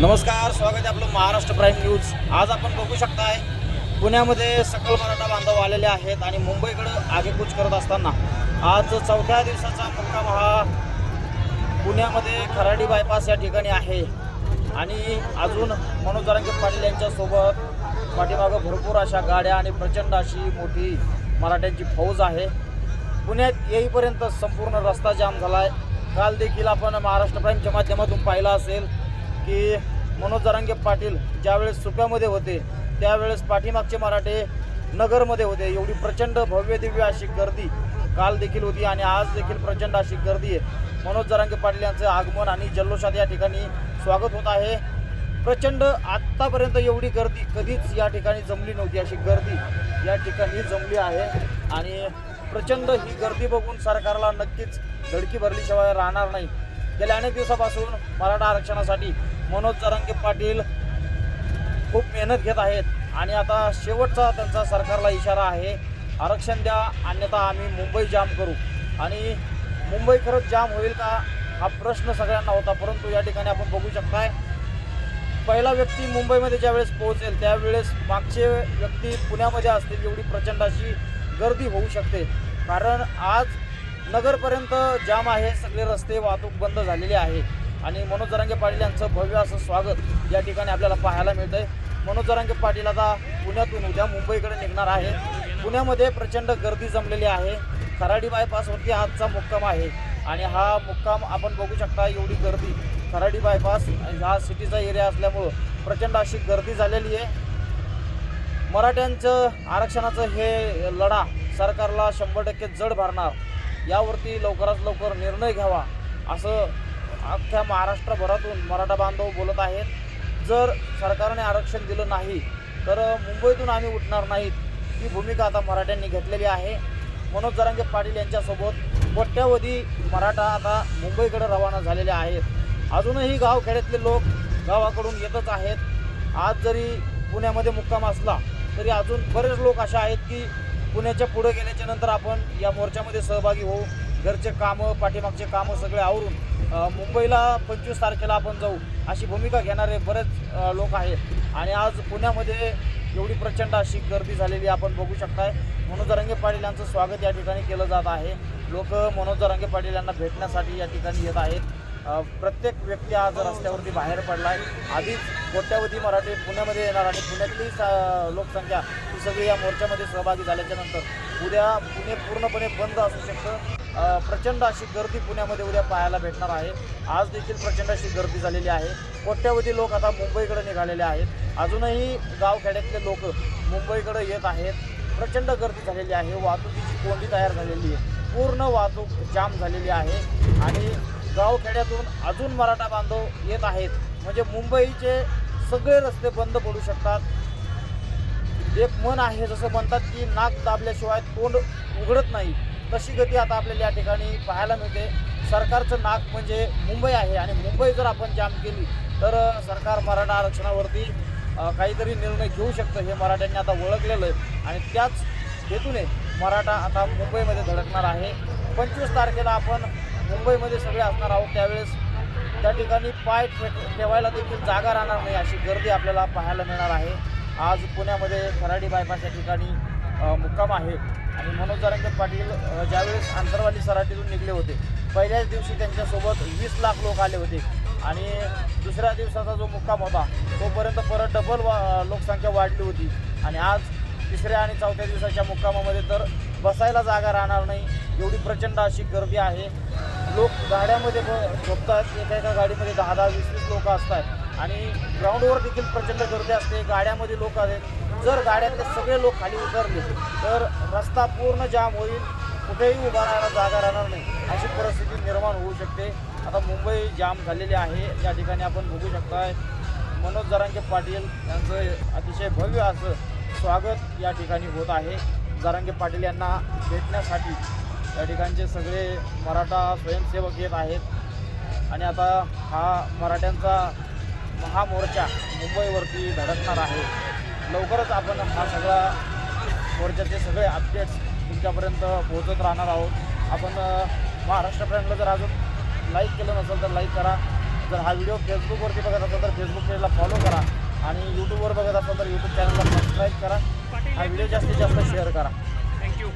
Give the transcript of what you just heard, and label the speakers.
Speaker 1: नमस्कार स्वागत आहे आपलं महाराष्ट्र प्राईम न्यूज. आज आपण बघू शकताय पुण्यामध्ये सकल मराठा बांधव आलेले आहेत आणि मुंबईकडं आगेकूच करत असताना आज चौथ्या दिवसाचा मुक्काम हा पुण्यामध्ये खराडी बायपास या ठिकाणी आहे. आणि अजून मनोज जरांगे पाटील यांच्यासोबत पाठीमागं भरपूर अशा गाड्या आणि प्रचंड अशी मोठी मराठ्यांची फौज आहे. पुण्यात येईपर्यंत संपूर्ण रस्ता जाम झाला आहे काल देखील आपण महाराष्ट्र प्राईमच्या माध्यमातून पाहिलं असेल की मनोज जरांगे पाटील ज्यावेळेस सुप्यामध्ये होते त्यावेळेस पाठीमागचे मराठे नगरमध्ये होते. एवढी प्रचंड भव्य दिव्य अशी गर्दी काल देखील होती आणि आज देखील प्रचंड अशी गर्दी आहे. मनोज जरांगे पाटील यांचं आगमन आणि जल्लोषात या ठिकाणी स्वागत होत आहे. प्रचंड आत्तापर्यंत एवढी गर्दी कधीच या ठिकाणी जमली नव्हती. अशी गर्दी या ठिकाणी जमली आहे आणि प्रचंड ही गर्दी बघून सरकारला नक्कीच धडकी भरलीशिवाय राहणार नाही. गेल्या अनेक दिवसापासून मराठा आरक्षणासाठी मनोज जरांगे पाटील खूप मेहनत घेत आहेत. आणि आता शेवटचा त्यांचा सरकारला इशारा आहे आरक्षण द्या अन्यथा आम्ही मुंबई जाम करू. आणि मुंबई खरंच जाम होईल का हा प्रश्न सगळ्यांना होता परंतु या ठिकाणी आपण बघू शकताय पहिला व्यक्ती मुंबईमध्ये ज्यावेळेस पोहोचेल त्यावेळेस मागचे व्यक्ती पुण्यामध्ये असतील एवढी प्रचंड अशी गर्दी होऊ शकते. कारण आज नगरपर्यंत जाम आहे सगळे रस्ते वाहतूक बंद झालेली आहे. आणि मनोज जरांगे पाटील यांचं भव्य असं स्वागत या ठिकाणी आपल्याला पाहायला मिळतंय. मनोज जरांगे पाटील आता पुण्यातून उद्या मुंबईकडे निघणार आहे पुण्यामध्ये प्रचंड गर्दी जमलेली आहे. खराडी बायपासवरती आजचा मुक्काम आहे. आणि हा मुक्काम आपण बघू शकता एवढी गर्दी. खराडी बायपास हा सिटीचा एरिया असल्यामुळं प्रचंड अशी गर्दी झालेली आहे. मराठ्यांचं आरक्षणाचं हे लढा सरकारला शंभर टक्के जड भरणार. यावरती लवकरात लवकर निर्णय घ्यावा असं अख्ख्या महाराष्ट्रभरातून मराठा बांधव बोलत आहेत. जर सरकारने आरक्षण दिलं नाही तर मुंबईतून आम्ही उठणार नाहीत ही भूमिका आता मराठ्यांनी घेतलेली आहे. मनोज जरांगे पाटील यांच्यासोबत कोट्यावधी मराठा आता मुंबईकडे रवाना झालेले आहेत. अजूनही गावखेड्यातले लोक गावाकडून येतच आहेत. आज जरी पुण्यामध्ये मुक्काम असला तरी अजून बरेच लोक असे आहेत की पुण्याच्या पुढे गेल्याच्यानंतर आपण या मोर्चामध्ये सहभागी होऊ घरचे कामं पाठीमागचे कामं सगळे आवरून मुंबईला पंचवीस तारखेला आपण जाऊ अशी भूमिका घेणारे बरेच लोक आहेत. आणि आज पुण्यामध्ये एवढी प्रचंड अशी गर्दी झालेली आपण बघू शकताय. मनोज रंगे पाटील यांचं स्वागत या ठिकाणी केलं जात आहे. लोक मनोज रंगे पाटील यांना भेटण्यासाठी या ठिकाणी येत आहेत. प्रत्येक व्यक्ती आज रस्त्यावरती बाहेर पडला आहे आधीच कोट्यावधी मराठी पुण्यामध्ये येणार आणि पुण्यातली सा- लोकसंख्या ही सगळी या मोर्चामध्ये सहभागी झाल्याच्यानंतर उद्या पुणे पूर्णपणे बंद असू शकतं. प्रचंड अशी गर्दी पुण्यामध्ये उद्या पाहायला भेटणार आहे. आज देखील प्रचंड अशी गर्दी झालेली आहे. कोट्यावधी लोक आता मुंबईकडे निघालेले आहेत. अजूनही गावखेड्यातले लोक मुंबईकडे येत आहेत. प्रचंड गर्दी झालेली आहे. वाहतुकीची कोंडी तयार झालेली आहे. पूर्ण वाहतूक जाम झालेली आहे. आणि गावखेड्यातून अजून मराठा बांधव येत आहेत. म्हणजे मुंबईचे सगळे रस्ते बंद पडू शकतात. एक मन आहे जसं म्हणतात की नाक दाबल्याशिवाय तोंड उघडत नाही. तशी गती आता आपल्याला या ठिकाणी पाहायला मिळते. सरकारचं नाक म्हणजे मुंबई आहे आणि मुंबई जर आपण जाम केली तर सरकार मराठा आरक्षणावरती काहीतरी निर्णय घेऊ शकतं हे मराठ्यांनी आता ओळखलेलं आहे. आणि त्याच हेतूने मराठा आता मुंबईमध्ये धडकणार आहे. पंचवीस तारखेला आपण मुंबईमध्ये सगळे असणार आहोत त्यावेळेस. त्या ठिकाणी पाय ठेवायला देखील जागा राहणार नाही अशी गर्दी आपल्याला पाहायला मिळणार आहे. आज पुण्यामध्ये खराडी बायपास या ठिकाणी मुक्काम आहे. आणि मनोज जरांगे पाटील ज्यावेळेस आंतरवाली सराटीतून निघले होते पहिल्याच दिवशी त्यांच्यासोबत वीस लाख लोक आले होते. आणि दुसऱ्या दिवसाचा जो मुक्काम होता तोपर्यंत परत डबल वा लोकसंख्या वाढली होती. आणि आज तिसऱ्या आणि चौथ्या दिवसाच्या मुक्कामामध्ये तर बसायला जागा राहणार नाही. एवढी प्रचंड अशी गर्दी आहे. लोक गाड्यामध्ये ब- झोपतात. एका एका गाडीमध्ये दहा दहा वीस वीस लोक असतात. आणि ग्राउंडवर देखील प्रचंड गर्दी असते. गाड्यामध्ये लोक आहेत. जर गाड्यातले सगळे लोक खाली उतरले तर रस्ता पूर्ण जाम होईल. कुठेही उभा राहायला जागा राहणार नाही. अशी परिस्थिती निर्माण होऊ शकते. आता मुंबई जाम झालेली आहे. या ठिकाणी आपण बघू शकताय मनोज जरांगे पाटील यांचं अतिशय भव्य असं स्वागत या ठिकाणी होत आहे. जरांगे पाटील यांना भेटण्यासाठी या ठिकाणचे सगळे मराठा स्वयंसेवक येत आहेत. आणि आता हा मराठ्यांचा महामोर्चा मुंबईवरती धडकणार आहे. लवकरच आपण हा सगळा मोर्चाचे सगळे अपडेट्स तुमच्यापर्यंत पोहोचत राहणार आहोत. आपण महाराष्ट्र प्राईमला जर अजून लाईक केलं नसेल तर लाईक करा. जर हा व्हिडिओ फेसबुकवरती बघत असाल तर फेसबुक आणि यूट्यूबवर बघत असाल तर यूट्यूब चॅनलला सबस्क्राईब करा. हा व्हिडिओ जास्तीत जास्त शेअर करा.
Speaker 2: थँक्यू